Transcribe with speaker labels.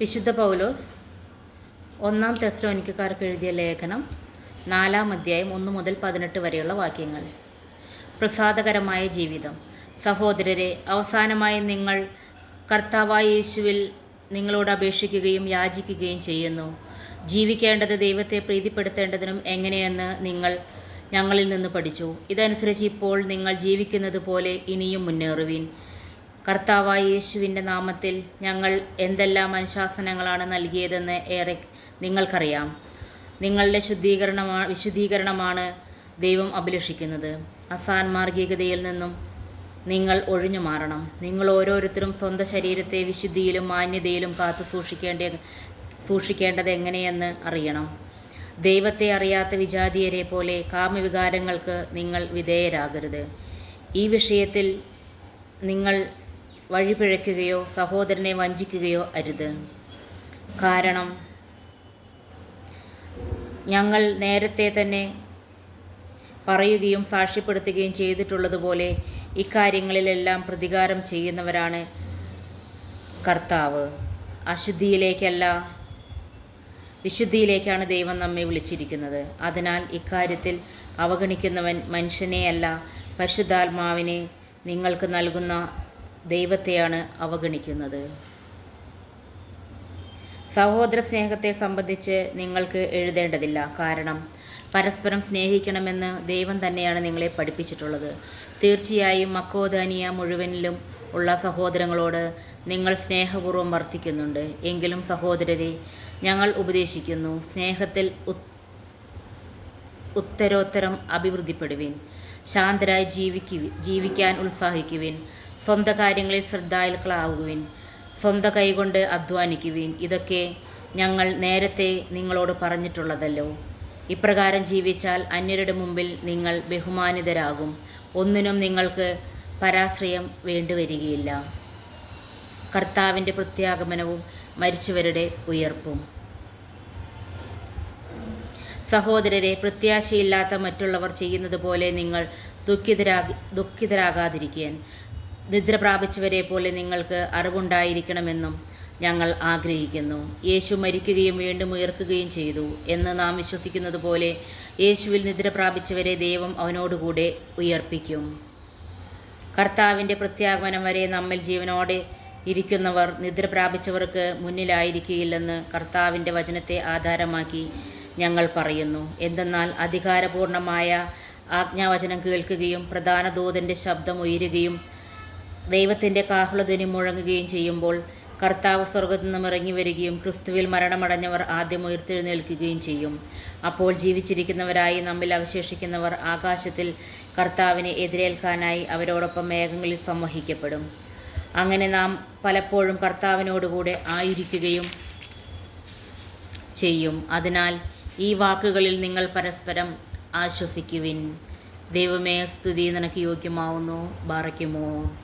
Speaker 1: വിശുദ്ധ പൗലോസ് ഒന്നാം തെസ്ലോനിക്കാർക്ക് എഴുതിയ ലേഖനം നാലാം അധ്യായം ഒന്ന് മുതൽ പതിനെട്ട് വരെയുള്ള വാക്യങ്ങൾ. പ്രസാദകരമായ ജീവിതം. സഹോദരരെ അവസാനമായി നിങ്ങൾ കർത്താവായ യേശുവിൽ നിങ്ങളോട് അപേക്ഷിക്കുകയും യാചിക്കുകയും ചെയ്യുന്നു. ജീവിക്കേണ്ടത് ദൈവത്തെ പ്രീതിപ്പെടുത്തേണ്ടതിനും എങ്ങനെയെന്ന് നിങ്ങൾ ഞങ്ങളിൽ നിന്ന് പഠിച്ചു. ഇതനുസരിച്ച് ഇപ്പോൾ നിങ്ങൾ ജീവിക്കുന്നത് പോലെ ഇനിയും മുന്നേറുവിൻ. കർത്താവായ യേശുവിന്റെ നാമത്തിൽ ഞങ്ങൾ എന്തെല്ലാം അനുശാസനങ്ങളാണ് നൽകിയതെന്ന് ഏറെ നിങ്ങൾക്കറിയാം. നിങ്ങളുടെ ശുദ്ധീകരണമാ വിശുദ്ധീകരണമാണ് ദൈവം അഭിലഷിക്കുന്നത്. അസാൻ അസാൻമാർഗികതയിൽ നിന്നും നിങ്ങൾ ഒഴിഞ്ഞു മാറണം. നിങ്ങൾ ഓരോരുത്തരും സ്വന്തം ശരീരത്തെ വിശുദ്ധിയിലും മാന്യതയിലും കാത്തു സൂക്ഷിക്കേണ്ട സൂക്ഷിക്കേണ്ടത് എങ്ങനെയെന്ന് അറിയണം. ദൈവത്തെ അറിയാത്ത വിജാതീയരെ പോലെ കാമവികാരങ്ങൾക്ക് നിങ്ങൾ വിധേയരാകരുത്. ഈ വിഷയത്തിൽ നിങ്ങൾ വഴിപിഴയ്ക്കുകയോ സഹോദരനെ വഞ്ചിക്കുകയോ അരുത്. കാരണം ഞങ്ങൾ നേരത്തെ തന്നെ പറയുകയും സാക്ഷ്യപ്പെടുത്തുകയും ചെയ്തിട്ടുള്ളതുപോലെ ഇക്കാര്യങ്ങളിലെല്ലാം പ്രതികാരം ചെയ്യുന്നവരാണ് കർത്താവ്. അശുദ്ധിയിലേക്കല്ല വിശുദ്ധിയിലേക്കാണ് ദൈവം നമ്മെ വിളിച്ചിരിക്കുന്നത്. അതിനാൽ ഇക്കാര്യത്തിൽ അവഗണിക്കുന്നവൻ മനുഷ്യനെയല്ല പരിശുദ്ധാത്മാവിനെ നിങ്ങൾക്ക് നൽകുന്ന ദൈവത്തെയാണ് അവഗണിക്കുന്നത്. സഹോദര സ്നേഹത്തെ സംബന്ധിച്ച് നിങ്ങൾക്ക് എഴുതേണ്ടതില്ല. കാരണം പരസ്പരം സ്നേഹിക്കണമെന്ന് ദൈവം തന്നെയാണ് നിങ്ങളെ പഠിപ്പിച്ചിട്ടുള്ളത്. തീർച്ചയായും മക്കോദാനിയ മുഴുവനിലും ഉള്ള സഹോദരങ്ങളോട് നിങ്ങൾ സ്നേഹപൂർവം വർത്തിക്കുന്നുണ്ട്. എങ്കിലും സഹോദരരെ ഞങ്ങൾ ഉപദേശിക്കുന്നു സ്നേഹത്തിൽ ഉത്തരോത്തരം അഭിവൃദ്ധിപ്പെടുവിൻ ശാന്തരായി ജീവിക്കുവിൻ ജീവിക്കാൻ ഉത്സാഹിക്കുവിൻ സ്വന്തം കാര്യങ്ങളിൽ ശ്രദ്ധാലുക്കളാവുവിൻ സ്വന്തം കൈകൊണ്ട് അധ്വാനിക്കുവിൻ. ഇതൊക്കെ ഞങ്ങൾ നേരത്തെ നിങ്ങളോട് പറഞ്ഞിട്ടുള്ളതല്ലോ. ഇപ്രകാരം ജീവിച്ചാൽ അന്യരുടെ മുമ്പിൽ നിങ്ങൾ ബഹുമാനിതരാകും. ഒന്നിനും നിങ്ങൾക്ക് പരാശ്രയം വേണ്ടിവരികയില്ല. കർത്താവിന്റെ പ്രത്യാഗമനവും മരിച്ചവരുടെ ഉയർപ്പും. സഹോദരരെ പ്രത്യാശയില്ലാത്ത മറ്റുള്ളവർ ചെയ്യുന്നത് പോലെ നിങ്ങൾ ദുഃഖിതരാ ദുഃഖിതരാകാതിരിക്കാൻ. നിദ്ര പ്രാപിച്ചവരെ പോലെ നിങ്ങൾക്ക് അറിവുണ്ടായിരിക്കണമെന്നും ഞങ്ങൾ ആഗ്രഹിക്കുന്നു. യേശു മരിക്കുകയും വീണ്ടും ഉയർക്കുകയും ചെയ്തു എന്ന് നാം വിശ്വസിക്കുന്നത് പോലെ യേശുവിൽ നിദ്ര പ്രാപിച്ചവരെ ദൈവം അവനോടുകൂടെ ഉയർപ്പിക്കും. കർത്താവിന്റെ പ്രത്യാഗമനം വരെ നമ്മൾ ജീവനോടെ ഇരിക്കുന്നവർ നിദ്ര പ്രാപിച്ചവർക്ക് മുന്നിലായിരിക്കുകയില്ലെന്ന് കർത്താവിന്റെ വചനത്തെ ആധാരമാക്കി ഞങ്ങൾ പറയുന്നു. എന്തെന്നാൽ അധികാരപൂർണമായ ആജ്ഞാവചനം കേൾക്കുകയും പ്രധാന ദൂതന്റെ ശബ്ദം ഉയരുകയും ദൈവത്തിന്റെ കാഹളധ്വനി മുഴങ്ങുകയും ചെയ്യുമ്പോൾ കർത്താവ് സ്വർഗത്തു നിന്നും ഇറങ്ങി വരികയും ക്രിസ്തുവിൽ മരണമടഞ്ഞവർ ആദ്യം ഉയർത്തെഴുന്നേൽക്കുകയും ചെയ്യും. അപ്പോൾ ജീവിച്ചിരിക്കുന്നവരായി നമ്മിൽ അവശേഷിക്കുന്നവർ ആകാശത്തിൽ കർത്താവിനെ എതിരേൽക്കാനായി അവരോടൊപ്പം മേഘങ്ങളിൽ സംവഹിക്കപ്പെടും. അങ്ങനെ നാം പലപ്പോഴും കർത്താവിനോടുകൂടെ ആയിരിക്കുകയും ചെയ്യും. അതിനാൽ ഈ വാക്കുകളിൽ നിങ്ങൾ പരസ്പരം ആശ്വസിക്കുവിൻ. ദൈവമേ സ്തുതി നിനക്ക് യോഗ്യമാവുന്നു. ബാറയ്ക്കുമോ?